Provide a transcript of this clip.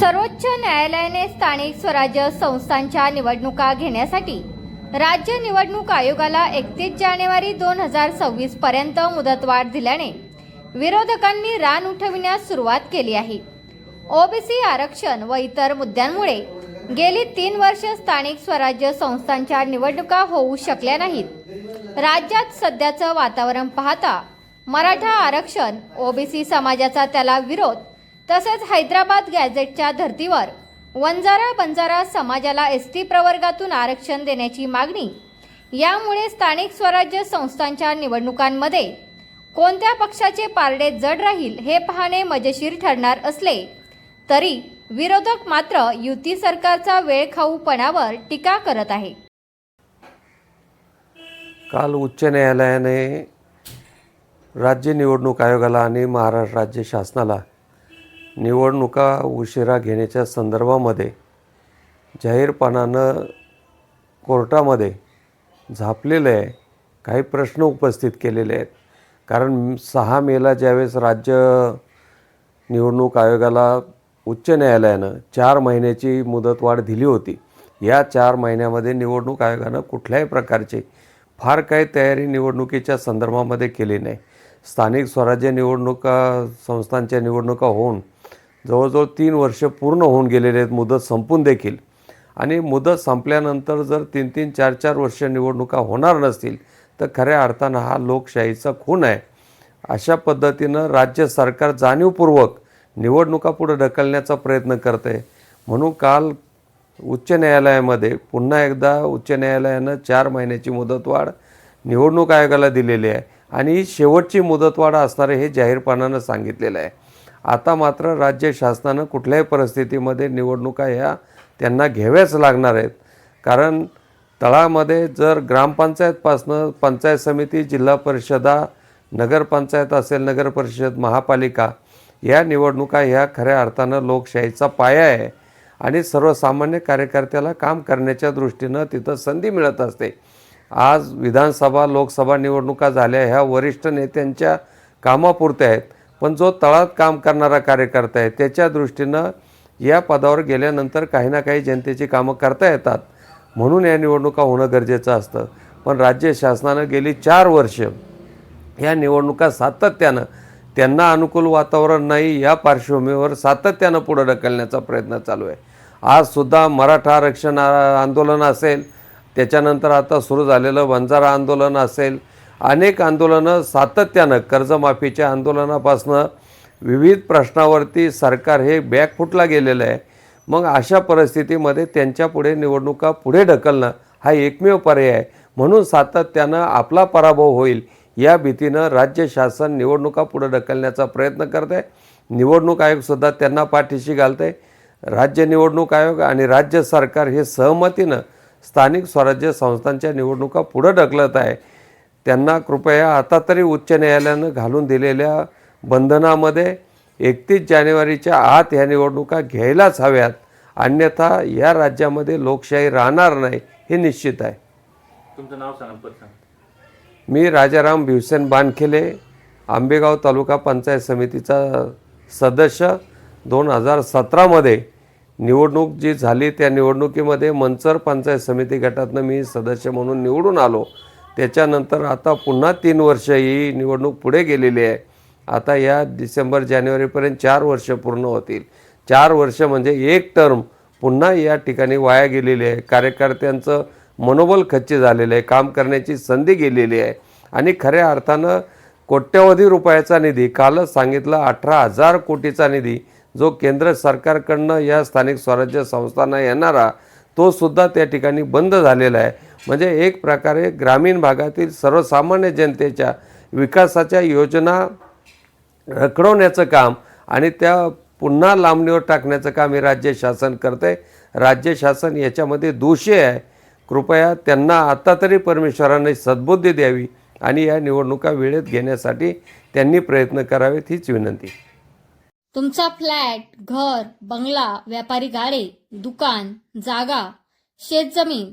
सर्वोच्च न्यायालयाने स्थानिक स्वराज्य संस्थांच्या निवडणुका घेण्यासाठी राज्य निवडणूक आयोगाला एकतीस जानेवारी दोन हजार सव्वीस पर्यंत मुदतवाढ दिल्याने विरोधकांनी रान उठविण्यास सुरुवात केली आहे. ओबीसी आरक्षण व इतर मुद्द्यांमुळे गेली तीन वर्ष स्थानिक स्वराज्य संस्थांच्या निवडणुका होऊ शकल्या नाहीत. राज्यात सध्याचं वातावरण पाहता मराठा आरक्षण ओबीसी समाजाचा त्याला विरोध तसेच हैदराबाद गॅझेटच्या धर्तीवर वंजारा बंजारा समाजाला एस टी प्रवर्गातून आरक्षण देण्याची मागणी. यामुळे स्थानिक स्वराज्य संस्थांच्या निवडणुकांमध्ये कोणत्या पक्षाचे पारडे जड राहील हे पाहणे मजेशीर ठरणार असले तरी विरोधक मात्र युती सरकारचा वेळखाऊपणावर टीका करत आहे. काल उच्च न्यायालयाने राज्य निवडणूक आयोगाला आणि महाराष्ट्र राज्य शासनाला निवडणुका उशिरा घेण्याच्या संदर्भामध्ये जाहीरपणानं कोर्टामध्ये झापलेलं आहे. काही प्रश्न उपस्थित केलेले आहेत. कारण सहा मेला ज्यावेळेस राज्य निवडणूक आयोगाला उच्च न्यायालयानं चार महिन्याची मुदतवाढ दिली होती. या चार महिन्यामध्ये निवडणूक आयोगानं कुठल्याही प्रकारची फार काही तयारी निवडणुकीच्या संदर्भामध्ये केली नाही. स्थानिक स्वराज्य निवडणुका संस्थांच्या निवडणुका होऊन जवळजवळ तीन वर्ष पूर्ण होऊन गेलेले आहेत. मुदत संपून देखील. आणि मुदत संपल्यानंतर जर तीन तीन चार चार वर्ष निवडणुका होणार नसतील तर खऱ्या अर्थानं हा लोकशाहीचा खून आहे. अशा पद्धतीनं राज्य सरकार जाणीवपूर्वक निवडणुका पुढे ढकलण्याचा प्रयत्न करते. म्हणून काल उच्च न्यायालयामध्ये पुन्हा एकदा उच्च न्यायालयानं चार महिन्याची मुदतवाढ निवडणूक आयोगाला दिलेली आहे. आणि ही शेवटची मुदतवाढ असणारे हे जाहीरपणानं सांगितलेलं आहे. आता मात्र राज्य शासनानं कुठल्याही परिस्थितीमध्ये निवडणुका ह्या त्यांना घ्याव्याच लागणार आहेत. कारण तळामध्ये जर ग्रामपंचायतपासनं पंचायत समिती जिल्हा परिषदा नगरपंचायत असेल नगर परिषद महापालिका या निवडणुका ह्या खऱ्या अर्थानं लोकशाहीचा पाया आहे आणि सर्वसामान्य कार्यकर्त्याला काम करण्याच्या दृष्टीनं तिथं संधी मिळत असते. आज विधानसभा लोकसभा निवडणुका झाल्या ह्या वरिष्ठ नेत्यांच्या कामापुरत्या आहेत. पण जो तळात काम करणारा कार्यकर्ता आहे त्याच्या दृष्टीनं या पदावर गेल्यानंतर काही ना काही जनतेची कामं करता येतात. म्हणून या निवडणुका होणं गरजेचं असतं. पण राज्य शासनानं गेली चार वर्ष या निवडणुका सातत्यानं त्यांना अनुकूल वातावरण नाही या पार्श्वभूमीवर सातत्यानं पुढं ढकलण्याचा प्रयत्न चालू आहे. आजसुद्धा मराठा आरक्षण आंदोलन असेल त्याच्यानंतर आता सुरू झालेलं बंजारा आंदोलन असेल अनेक आंदोलनं सातत्यानं कर्जमाफीच्या आंदोलनापासनं विविध प्रश्नावरती सरकार हे बॅकफुटला गेलेलं आहे. मग अशा परिस्थितीमध्ये त्यांच्यापुढे निवडणुका पुढे ढकलणं हा एकमेव पर्याय आहे. म्हणून सातत्यानं आपला पराभव होईल या भीतीनं राज्य शासन निवडणुका पुढे ढकलण्याचा प्रयत्न करत आहे निवडणूक आयोगसुद्धा त्यांना पाठीशी घालत आहे राज्य निवडणूक आयोग आणि राज्य सरकार हे सहमतीनं स्थानिक स्वराज्य संस्थांच्या निवडणुका पुढं ढकलत आहे. त्यांना कृपया आता तरी उच्च न्यायालयानं घालून दिलेल्या बंधनामध्ये एकतीस जानेवारीच्या आत ह्या निवडणुका घ्यायलाच हव्यात अन्यथा या राज्यामध्ये लोकशाही राहणार नाही हे निश्चित आहे. तुमचं नाव सांगा मी राजाराम भिवसेन बानखेले आंबेगाव तालुका पंचायत समितीचा सदस्य. दोन हजार सतरामध्ये निवडणूक जी झाली त्या निवडणुकीमध्ये मंचर पंचायत समिती गटातनं मी सदस्य म्हणून निवडून आलो. त्याच्यानंतर आता पुन्हा तीन वर्ष ही निवडणूक पुढे गेलेली आहे. आता या डिसेंबर जानेवारीपर्यंत चार वर्ष पूर्ण होतील. चार वर्ष म्हणजे एक टर्म पुन्हा या ठिकाणी वाया गेलेली आहे. कार्यकर्त्यांचं मनोबल खच्ची झालेलं आहे. काम करण्याची संधी गेलेली आहे. आणि खऱ्या अर्थानं कोट्यवधी रुपयाचा निधी कालच सांगितलं अठरा हजार कोटीचा निधी जो केंद्र सरकारकडनं या स्थानिक स्वराज्य संस्थांना येणारा तो सुद्धा त्या ठिकाणी बंद झालेला आहे. म्हणजे एक प्रकारे ग्रामीण भागातील सर्वसामान्य जनतेच्या विकासाच्या योजना रखडवण्याचं काम आणि त्या पुन्हा लांबणीवर टाकण्याचं काम हे राज्य शासन करते राज्य शासन याच्यामध्ये दोषी आहे. कृपया त्यांना आता तरी परमेश्वराने सद्बुद्धी द्यावी आणि या निवडणुका वेळेत घेण्यासाठी त्यांनी प्रयत्न करावेत हीच विनंती. तुमचा फ्लॅट घर बंगला व्यापारी गाडे दुकान जागा शेतजमीन